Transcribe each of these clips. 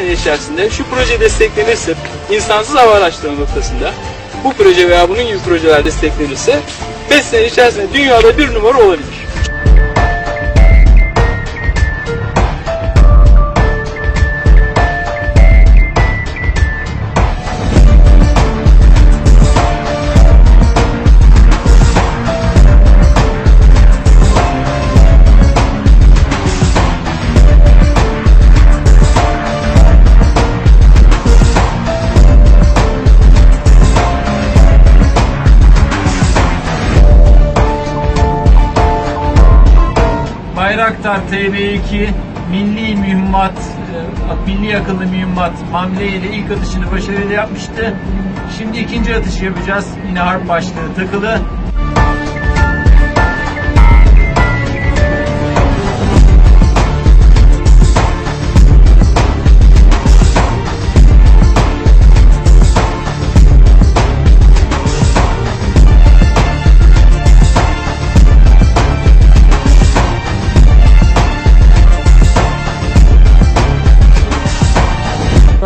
sene içerisinde şu proje desteklenirse insansız hava araçları noktasında bu proje veya bunun gibi projeler desteklenirse 5 sene içerisinde dünyada bir numara olabilir. Bayraktar TB2 milli mühimmat, e, milli akıllı mühimmat mamle ile ilk atışını başarıyla yapmıştı. Şimdi ikinci atış yapacağız. Yine harp başlığı takılı.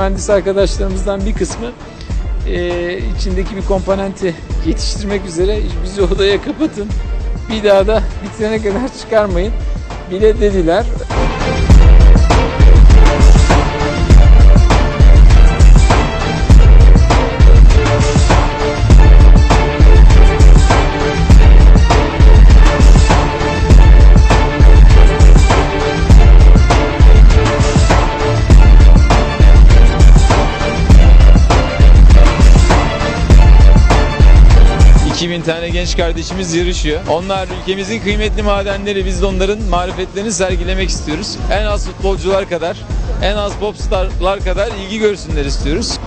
Mühendis arkadaşlarımızdan bir kısmı eee, içindeki bir komponenti yetiştirmek üzere bizi odaya kapatın. Bir daha da bitirene kadar çıkarmayın bile dediler. 2000 tane genç kardeşimiz yarışıyor. Onlar ülkemizin kıymetli madenleri, biz de onların marifetlerini sergilemek istiyoruz. En az futbolcular kadar, en az popstarlar kadar ilgi görsünler istiyoruz.